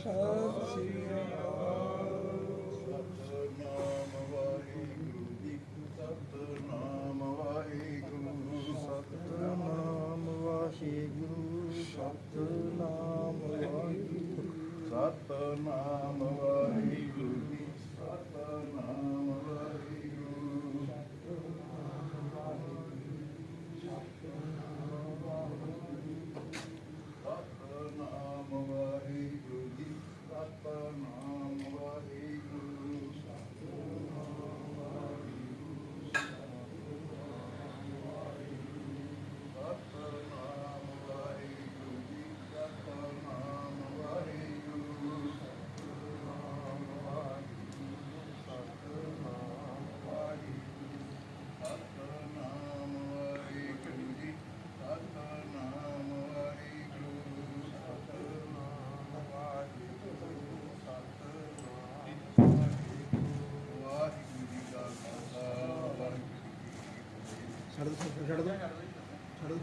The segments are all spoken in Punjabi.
ਸਤਿ ਸ੍ਰੀ ਅਕਾਲ ਛੱਡ ਦੋ ਛੱਡ ਦੋ ਛੱਡ ਦੋ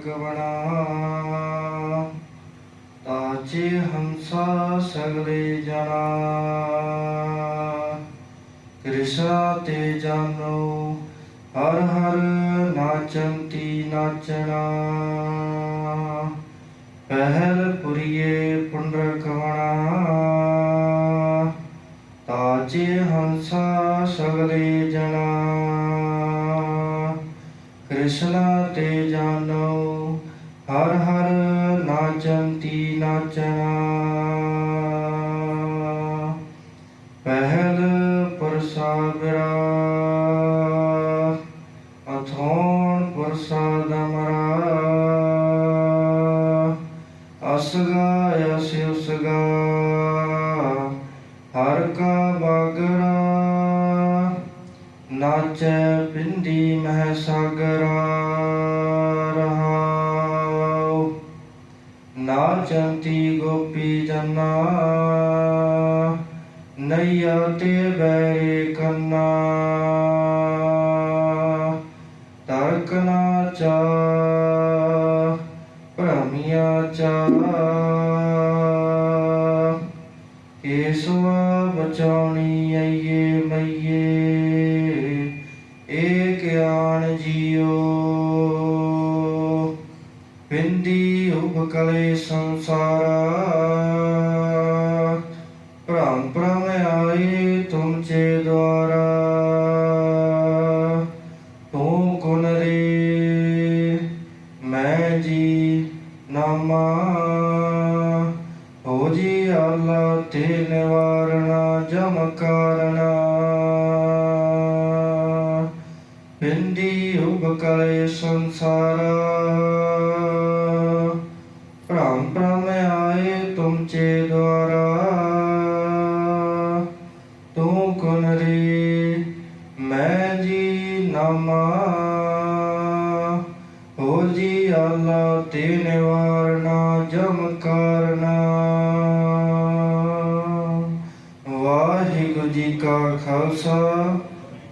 ਪੁੰਡਰਕਵਣਾ ਤਾਚੇ ਹੰਸਾ ਸਗਲੇ ਜਣਾ ਕ੍ਰਿਸ਼ਾ ਤੇ ਜਾਨੋ, ਹਰ ਹਰ ਨਾਚੰਤੀ ਨਾਚਣਾ। ਪਹਿਲ ਪੁਰੀਏ ਪੁੰਡਰਕਵਣਾ ਤਾਚੇ ਹੰਸਾ ਸਗਲੇ ਜਣਾ, ਕ੍ਰਿਸ਼ਨਾ ਤੇ ਜਾਨੋ ਹਰ ਹਰ ਨਾਚੰਤੀ ਨਾਚਣਾ ਪਹਿਲ ਪ੍ਰਸਾਦਰਾ। ਅਥੋਣ ਪ੍ਰਸਾਦ ਅਮਰਾ। ਅਸਗਾ ਅਸ ਉਸਗਾ ਹਰ ਕਾ ਬਾਗਰਾ। ਨਾਚੈ ਬਿੰਦੀ ਮਹਿ ਸਾਗਰਾ। ਨਾਚੰਤੀ ਗੋਪੀ ਜਨਾ। ਨਈਆ ਤੇ ਬੈਰੇ ਕੰਨਾ ਤਰਕ ਨਾਚਾ ਭ੍ਰਮਿਆ ਚਾ। ਕੇਸਵਾ ਬਚਾਉਣੀ ਸੰਸਾਰਾ। ਭ੍ਰਮ ਭ੍ਰਮ ਆਏ ਤੁਮ ਚੇ ਦੁਆਰਾ। ਤੂੰ ਗੁਣ ਰੇ, ਮੈਂ ਜੀ ਨਾਮਾ। ਹੋ ਜੀ ਆਲਾ ਤੇ ਨਿਵਾਰਣਾ ਜਮ ਕਾਰਣਾ। ਬਿੰਦੀ ਉਬਕਲੇ ਸੰਸਾਰਾ। ਮੈਂ ਜੀ ਨਾਮਾ ਹੋ ਜੀ ਆਲਾ ਤੇ ਨਿਵਾਰਣਾ ਜਮ ਕਰਨਾ। ਵਾਹਿਗੁਰੂ ਜੀ ਕਾ ਖਾਲਸਾ,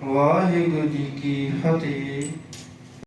ਵਾਹਿਗੁਰੂ ਜੀ ਕੀ ਫਤਿਹ।